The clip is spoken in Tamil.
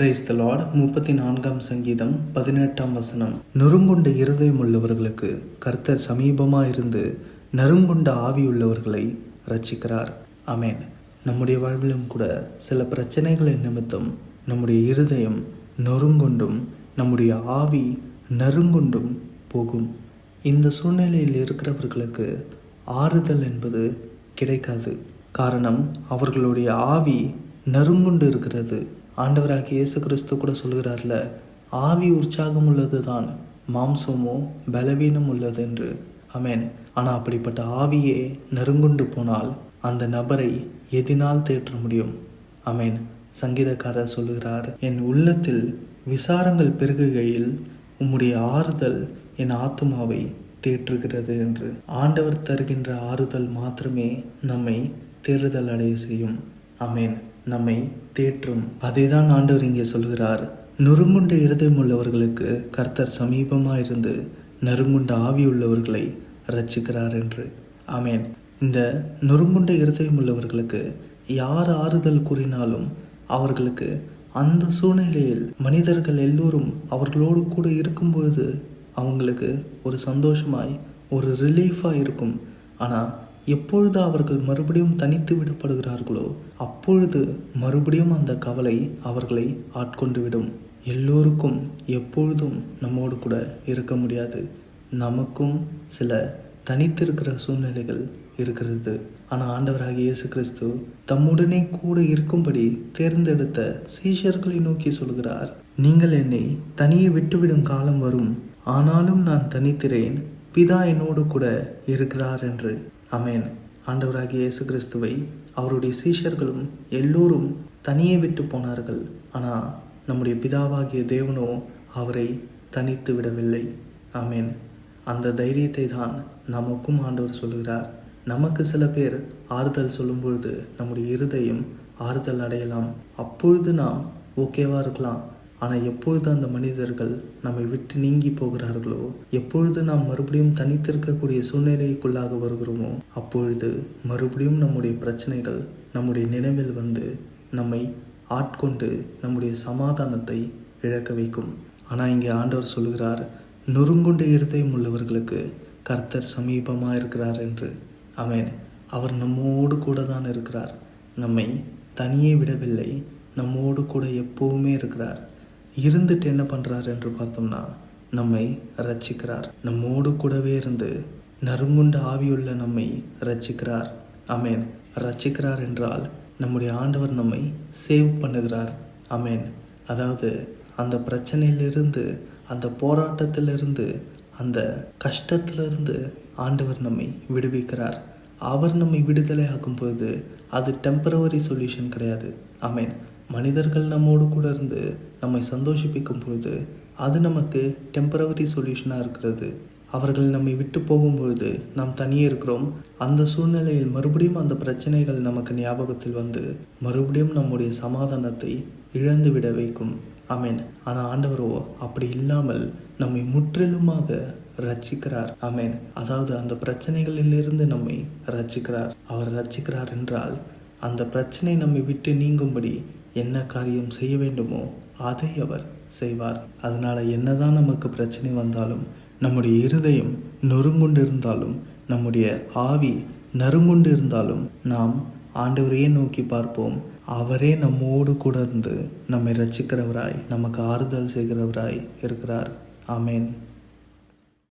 பிரைஸ் த லார்ட் முப்பத்தி நான்காம் சங்கீதம் பதினெட்டாம் வசனம். நொறுங்குண்ட இருதயம் உள்ளவர்களுக்கு கர்த்தர் சமீபமாக இருந்து நறுங்குண்ட ஆவியுள்ளவர்களை ரச்சிக்கிறார் அமேன் நம்முடைய வாழ்விலும் கூட சில பிரச்சனைகளின் நிமித்தம் நம்முடைய இருதயம் நொறுங்குண்டும் நம்முடைய ஆவி நறுங்குண்டும் போகும். இந்த சூழ்நிலையில் இருக்கிறவர்களுக்கு ஆறுதல் என்பது கிடைக்காது. காரணம் அவர்களுடைய ஆவி நறுங்குண்டு இருக்கிறது. ஆண்டவராக இயேசு கிறிஸ்து கூட சொல்கிறார்ல ஆவி உற்சாகம் உள்ளது தான் மாம்சமோ பலவீனம் உள்ளது என்று அமேன் ஆனால் அப்படிப்பட்ட ஆவியே நெருங்குண்டு போனால் அந்த நபரை எதினால் தேற்ற முடியும்? அமேன் சங்கீதக்காரர் சொல்லுகிறார் என் உள்ளத்தில் விசாரங்கள் பெருகுகையில் உம்முடைய ஆறுதல் என் ஆத்துமாவை தேற்றுகிறது என்று. ஆண்டவர் தருகின்ற ஆறுதல் மாத்திரமே நம்மை தேறுதல் அடைய செய்யும். அமேன் நம்மை தேற்றும் அதைதான் ஆண்டவர் இங்கே சொல்கிறார். நொறுங்குண்ட இருதயம் உள்ளவர்களுக்கு கர்த்தர் சமீபமாக இருந்து நறுங்குண்ட ஆவி உள்ளவர்களை ரச்சிக்கிறார் என்று. ஆமேன். இந்த நொறுங்குண்ட இருதயம் உள்ளவர்களுக்கு யார் ஆறுதல் கூறினாலும் அவர்களுக்கு அந்த சூழ்நிலையில் மனிதர்கள் எல்லோரும் அவர்களோடு கூட இருக்கும்பொழுது அவங்களுக்கு ஒரு சந்தோஷமாய் ஒரு ரிலீஃபாக இருக்கும். ஆனால் எப்பொழுது அவர்கள் மறுபடியும் தனித்து விடப்படுகிறார்களோ அப்பொழுது மறுபடியும் அந்த கவலை அவர்களை ஆட்கொண்டு விடும் எல்லோருக்கும் எப்பொழுதும் நம்மோடு கூட இருக்க முடியாது. நமக்கும் சில தனித்திருக்கிற சூழ்நிலைகள் இருக்கிறது. ஆனால் ஆண்டவராகிய இயேசு கிறிஸ்து தம்முடனே கூட இருக்கும்படி தேர்ந்தெடுத்த சீஷர்களை நோக்கி சொல்கிறார் நீங்கள் என்னை தனியே விட்டுவிடும் காலம் வரும். ஆனாலும் நான் தனித்திறேன். பிதா என்னோடு கூட இருக்கிறார் என்று. அமேன் ஆண்டவராகிய இயேசு கிறிஸ்துவை அவருடைய சீஷர்களும் எல்லோரும் தனியே விட்டு போனார்கள். ஆனால் நம்முடைய பிதாவாகிய தேவனோ அவரை தனித்து விடவில்லை. ஆமேன். அந்த தைரியத்தை தான் நமக்கும் ஆண்டவர் சொல்கிறார் நமக்கு சில பேர் ஆறுதல் சொல்லும் பொழுது நம்முடைய இருதயம் ஆறுதல் அடையலாம். அப்பொழுது நாம் ஓகேவாக இருக்கலாம். ஆனால் எப்பொழுது அந்த மனிதர்கள் நம்மை விட்டு நீங்கி போகிறார்களோ எப்பொழுது நாம் மறுபடியும் தனித்திருக்கக்கூடிய சூழ்நிலைக்குள்ளாக வருகிறோமோ அப்பொழுது மறுபடியும் நம்முடைய பிரச்சனைகள் நம்முடைய நினைவில் வந்து நம்மை ஆட்கொண்டு நம்முடைய சமாதானத்தை இழக்க வைக்கும். ஆனால் இங்கே ஆண்டவர் சொல்கிறார் நொறுங்குண்ட இருதயம் உள்ளவர்களுக்கு கர்த்தர் சமீபமாக இருக்கிறார் என்று. அவன் அவர் நம்மோடு கூட தான் இருக்கிறார். நம்மை தனியே விடவில்லை நம்மோடு கூட எப்போவுமே இருக்கிறார். இருந்துட்டு என்ன பண்ணுறார் என்று பார்த்தோம்னா நம்மை ரச்சிக்கிறார் நம்மோடு கூடவே இருந்து நறுங்குண்ட ஆவியுள்ள நம்மை ரச்சிக்கிறார் அமேன் ரச்சிக்கிறார் என்றால் நம்முடைய ஆண்டவர் நம்மை சேவ் பண்ணுகிறார். அமேன் அதாவது அந்த பிரச்சனையிலிருந்து அந்த போராட்டத்திலிருந்து அந்த கஷ்டத்திலிருந்து ஆண்டவர் நம்மை விடுவிக்கிறார். அவர் நம்மை விடுதலை ஆக்கும்போது அது டெம்பரவரி சொல்யூஷன் கிடையாது. அமேன் மனிதர்கள் நம்மோடு கூட இருந்து நம்மை சந்தோஷிப்பிக்கும் பொழுது அது நமக்கு டெம்பரவரி சொல்யூஷனாக இருக்கிறது. அவர்கள் நம்மை விட்டு போகும்பொழுது நாம் தனியே இருக்கிறோம். அந்த சூழ்நிலையில் மறுபடியும் அந்த பிரச்சனைகள் நமக்கு ஞாபகத்தில் வந்து மறுபடியும் நம்முடைய சமாதானத்தை இழந்து விட வைக்கும். அமேன் ஆனால் ஆண்டவரோ அப்படி இல்லாமல் நம்மை முற்றிலுமாக ரச்சிக்கிறார் அமேன் அதாவது அந்த பிரச்சனைகளிலிருந்து நம்மை ரச்சிக்கிறார் அவர் ரச்சிக்கிறார் என்றால் அந்த பிரச்சனை நம்மை விட்டு நீங்கும்படி என்ன காரியம் செய்ய வேண்டுமோ அதை அவர் செய்வார். அதனால என்னதான் நமக்கு பிரச்சனை வந்தாலும் நம்முடைய இருதயம் நொறுங்குண்டிருந்தாலும் நம்முடைய ஆவி நறுங்குண்டிருந்தாலும் நாம் ஆண்டவரையே நோக்கி பார்ப்போம். அவரே நம்மோடு கூட இருந்து நம்மை ரட்சிக்கிறவராய் நமக்கு ஆறுதல் செய்கிறவராய் இருக்கிறார். ஆமேன்.